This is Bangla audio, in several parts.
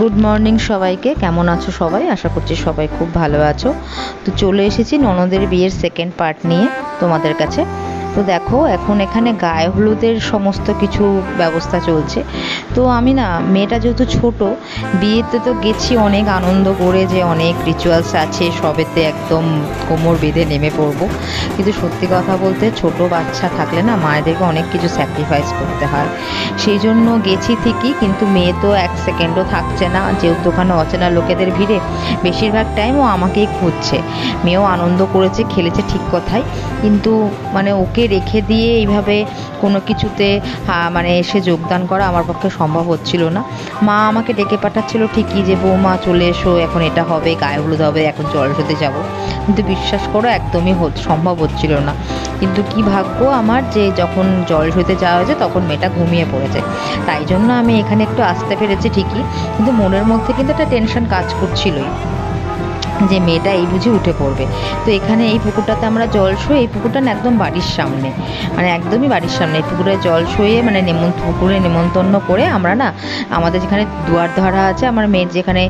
গুড মর্নিং সবাইকে। কেমন আছো সবাই? আশা করছি সবাই খুব ভালো আছো। তো চলে এসেছি ননদের বিয়ের সেকেন্ড পার্ট নিয়ে তোমাদের কাছে। তো দেখো, এখন এখানে গায়ে হলুদের সমস্ত কিছু ব্যবস্থা চলছে। তো আমি না, মেয়েটা যেহেতু ছোট, বিয়েতে তো গেছি, অনেক আনন্দ করে যে অনেক রিচুয়ালস আছে, সবেতে একদম কোমর বেঁধে নেমে পড়ব। কিন্তু সত্যি কথা বলতে, ছোট বাচ্চা থাকলে না, মায়েদেরকে অনেক কিছু স্যাক্রিফাইস করতে হয়। সেই জন্য গেছি ঠিকই, কিন্তু মেয়ে তো এক সেকেন্ডও থাকছে না, যেহেতু ওখানে অচেনা লোকেদের ভিড়ে, বেশিরভাগ টাইম ও আমাকেই খুঁজছে। মেয়েও আনন্দ করেছে, খেলেছে ঠিক কথাই। কিন্তু মানে ওকে রেখে দিয়ে এইভাবে কোনো কিছুতে মানে এসে যোগদান করা আমার পক্ষে সম্ভব হচ্ছিল না। মা আমাকে ডেকে পাঠাচ্ছিল, ঠিকই যে বৌমা, চলে এসো, এখন এটা হবে, গায়ে হলুদ হবে, এখন জল হতে যাব। কিন্তু বিশ্বাস করো, একদমই সম্ভব হচ্ছিল না। কিন্তু কি ভাগ্য আমার যে যখন জল হতে যাওয়া হয়েছে, তখন মেয়েটা ঘুমিয়ে পড়েছে। তাই জন্য আমি এখানে একটু আসতে পেরেছি ঠিকই, কিন্তু মনের মধ্যে কিন্তু একটা টেনশন কাজ করছিলই। যে মেয়েটা এই বুঝি উঠে পড়বে। তো এখানে এই পুকুরটাতে আমরা জল শুয়ে, এই পুকুরটা না একদম বাড়ির সামনে। মানে একদমই বাড়ির সামনে। এই পুকুরে জল শুয়ে মানে নেমন্ত পুকুরে নেমন্তন্ন করে আমরা না, আমাদের যেখানে দুয়ার ধরা আছে, আমার মেয়ের যেখানে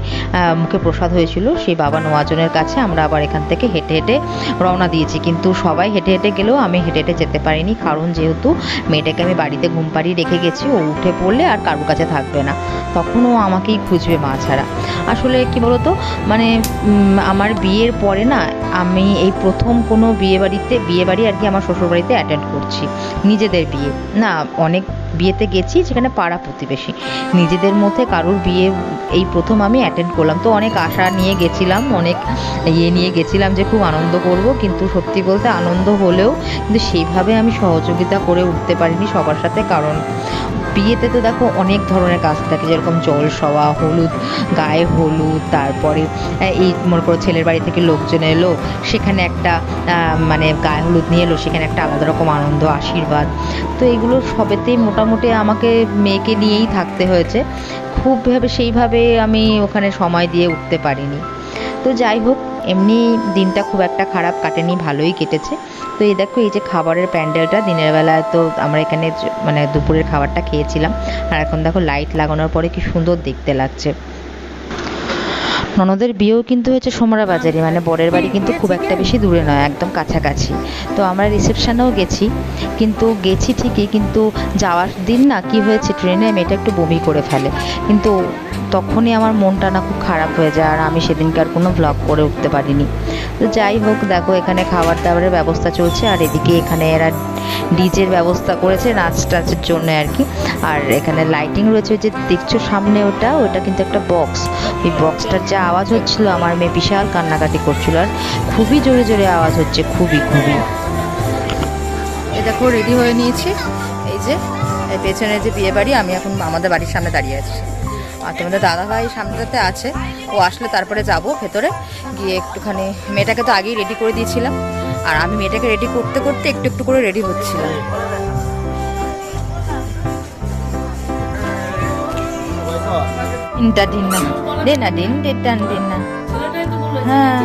মুখে প্রসাদ হয়েছিল, সেই বাবা নোয়াজনের কাছে আমরা আবার এখান থেকে হেঁটে হেঁটে রওনা দিয়েছি। কিন্তু সবাই হেঁটে হেঁটে গেলেও আমি হেঁটে হেঁটে যেতে পারিনি, কারণ যেহেতু মেয়েটাকে আমি বাড়িতে ঘুম পাড়িয়ে রেখে গেছি, ও উঠে পড়লে আর কারোর কাছে থাকবে না। তখন ও আমাকেই খুঁজবে মা ছাড়া। আসলে কি বলতো? মানে আমার বিয়ের পরে না, আমি এই প্রথম কোনো বিয়ে বাড়িতে বিয়ে বাড়ি আর কি আমার শ্বশুর বাড়িতে অ্যাটেন্ড করছি। নিজেদের বিয়ে। না, অনেক বিয়েতে গেছি যেখানে পাড়া প্রতিবেশী। নিজেদের মধ্যে কারোর বিয়ে, এই প্রথম আমি অ্যাটেন্ড করলাম। তো অনেক আশা নিয়ে গেছিলাম, অনেক ইয়ে নিয়ে গেছিলাম যে খুব আনন্দ করব, কিন্তু সত্যি বলতে আনন্দ হলেও কিন্তু সেইভাবে আমি সহযোগিতা করে উঠতে পারিনি সবার সাথে, কারণ বিয়েতে তো দেখো অনেক ধরনের কাজ থাকে, যেরকম জল সওয়া, হলুদ, গায়ে হলুদ, তারপরে এই মনে করো ছেলের বাড়ি থেকে লোকজন এলো, সেখানে একটা মানে গায়ে হলুদ নিয়ে এলো, সেখানে একটা আলাদা রকম আনন্দ, আশীর্বাদ। তো এগুলো সবেতেই মোটামুটি আমাকে মেয়েকে নিয়েই থাকতে হয়েছে। খুব ভাবে সেইভাবে আমি ওখানে সময় দিয়ে উঠতে পারিনি। তো যাই হোক এমনি দিনটা খুব একটা খারাপ কাটেনি, ভালোই কেটেছে। তো এই দেখো, এই যে খাবারের প্যান্ডেলটা, দিনের বেলা তো আমরা এখানে মানে দুপুরের খাবারটা খেয়েছিলাম। আর এখন দেখো, লাইট লাগানোর পরে কি সুন্দর দেখতে লাগছে। ননদের বিয়েও কিন্তু হয়েছে সোমরা বাজারে মানে বরের বাড়ি কিন্তু খুব একটা বেশি দূরে নয়, একদম কাছাকাছি। তো আমরা রিসেপশানেও গেছি, কিন্তু গেছি ঠিকই, কিন্তু যাওয়ার দিন না কি হয়েছে ট্রেনে মেয়েটা একটু বমি করে ফেলে। কিন্তু তখনই আমার মনটা না খুব খারাপ হয়ে যায়, আর আমি সেদিনকার কোনো ব্লগ করে উঠতে পারিনি। তো যাই হোক, দেখো এখানে খাবার দাবারের ব্যবস্থা চলছে, আর এদিকে এখানে এরা ডিজের ব্যবস্থা করেছে নাচ টাচের জন্য আর কি। আর এখানে লাইটিং রয়েছে যে দেখছ সামনে ওটা ওটা কিন্তু একটা বক্স ওই বক্সটার যা আওয়াজ হচ্ছিল আমার মেয়ে বিশাল কান্নাকাটি করছিল আর খুবই জোরে জোরে আওয়াজ হচ্ছে, খুবই খুবই। দেখো রেডি হয়ে নিয়েছি। এই যে পেছনে যে বিয়ে বাড়ি, আমি এখন আমাদের বাড়ির সামনে দাঁড়িয়ে আছি। আর তোমাদের দাদা ভাই সামনেটাতে আছে। ও আসলে তারপরে যাব ভেতরে। গিয়ে একটুখানি, মেয়েটাকে তো আগেই রেডি করে দিয়েছিলাম। আর আমি মেয়েটাকে রেডি করতে করতে একটু একটু করে রেডি হচ্ছিলাম। দিন না। দে না দিন না। হ্যাঁ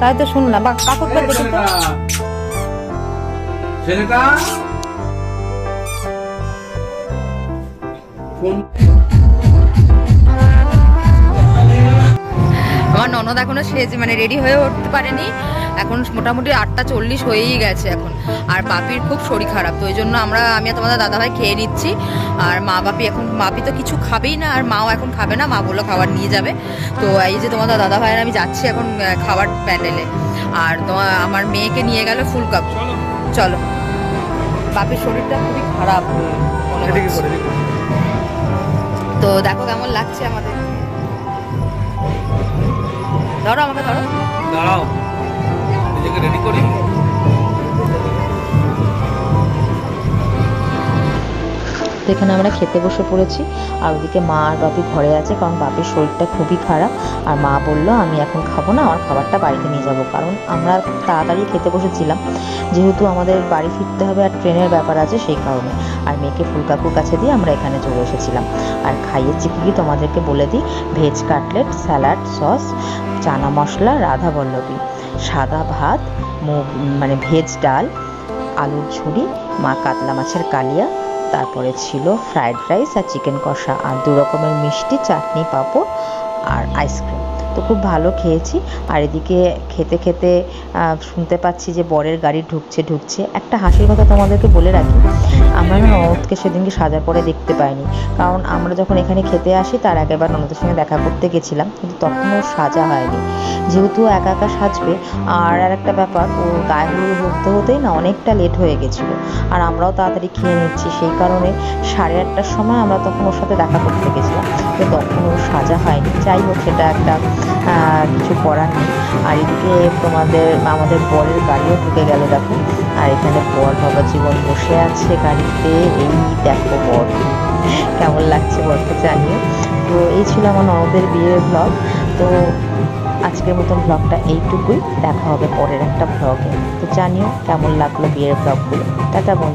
তাই তো শুনলাম। বা কাপড়টা দেখে তো। ছেলেটা? ফোন আমার ননদ এখনও সেজে মানে রেডি হয়ে উঠতে পারেনি। এখন মোটামুটি আটটা চল্লিশ হয়েই গেছে এখন। আর বাপির খুব শরীর খারাপ তো ওই জন্য আমরা আমি আর তোমাদের দাদাভাই খেয়ে নিচ্ছি। আর মা বাপি এখন বাপি তো কিছু খাবেই না আর মাও এখন খাবে না মা বলল খাবার নিয়ে যাবে। তো এই যে তোমাদের দাদা ভাইয়ের আমি যাচ্ছি এখন খাবার প্যান্ডেলে। আর তোমার আমার মেয়েকে নিয়ে গেল ফুল কাপ চলো। বাপির শরীরটা খুবই খারাপ মনে হচ্ছে। তো দেখো কেমন লাগছে আমাদের। ধরো আমাকে ধরো। দাঁড়াও নিজেকে রেডি করি। তো এখানে আমরা খেতে বসে পড়েছি আর ওদিকে মা আর বাপি ঘরে আছে কারণ বাপির শরীরটা খুবই খারাপ। আর মা বলল আমি এখন খাব না আমার খাবারটা বাড়িতে নিয়ে যাব। কারণ আমরা তাড়াতাড়ি খেতে বসেছিলাম। যেহেতু আমাদের বাড়ি ফিরতে হবে আর ট্রেনের ব্যাপার আছে সেই কারণে। আর মেয়েকে ফুলকাকুর কাছে দিয়ে আমরা এখানে চলে এসেছিলাম। আর খাইয়েছি কি তোমাদেরকে বলে দিই? Veg cutlet salad sauce chana masala, radhaballabhi সাদা ভাত, মুগ মানে ভেজ ডাল, আলুর ঝুড়ি, মা কাতলা মাছের কালিয়া, তারপরে ছিল ফ্রাইড রাইস আর চিকেন কষা আর দু রকমের মিষ্টি চাটনি পাঁপড় আর আইসক্রিম। তো খুব ভালো খেয়েছি। আর এদিকে খেতে খেতে শুনতে পাচ্ছি যে বরের গাড়ি ঢুকছে ঢুকছে। একটা হাসির কথা তোমাদেরকে বলে রাখি। আমরা না ননদকে সেদিনকে সাজা পরে দেখতে পাইনি। কারণ আমরা যখন এখানে খেতে আসি, তার আগেবার ননদের সঙ্গে দেখা করতে গেছিলাম, কিন্তু তখন তখনও সাজা হয়নি। যেহেতু ও একা একা সাজবে, আর আর একটা ব্যাপার ও গায়ে হলুদ হতে হতেই না অনেকটা লেট হয়ে গেছিল। আর আমরাও তাড়াতাড়ি খেয়ে নিচ্ছি। সেই কারণে সাড়ে আটটার সময় আমরা তখন ওর সাথে দেখা করতে গেছিলাম তো তখন ওর সাজা হয়নি। যাই হোক, সেটা একটা করার নেই। আর এদিকে তোমাদের, আমাদের বরের গাড়িও ঢুকে গেল দেখো। আর এখানে বর বাবা জীবন বসে আছে গাড়িতে। এই দেখো বর। কেমন লাগছে বরকে জানিও। তো এই ছিল আমার ননদের বিয়ের ব্লগ তো আজকের মতন ব্লগটা এইটুকুই। দেখা হবে পরের একটা ব্লগে তো জানিও কেমন লাগল বিয়ের ব্লগগুলো টাটা বন্ধু।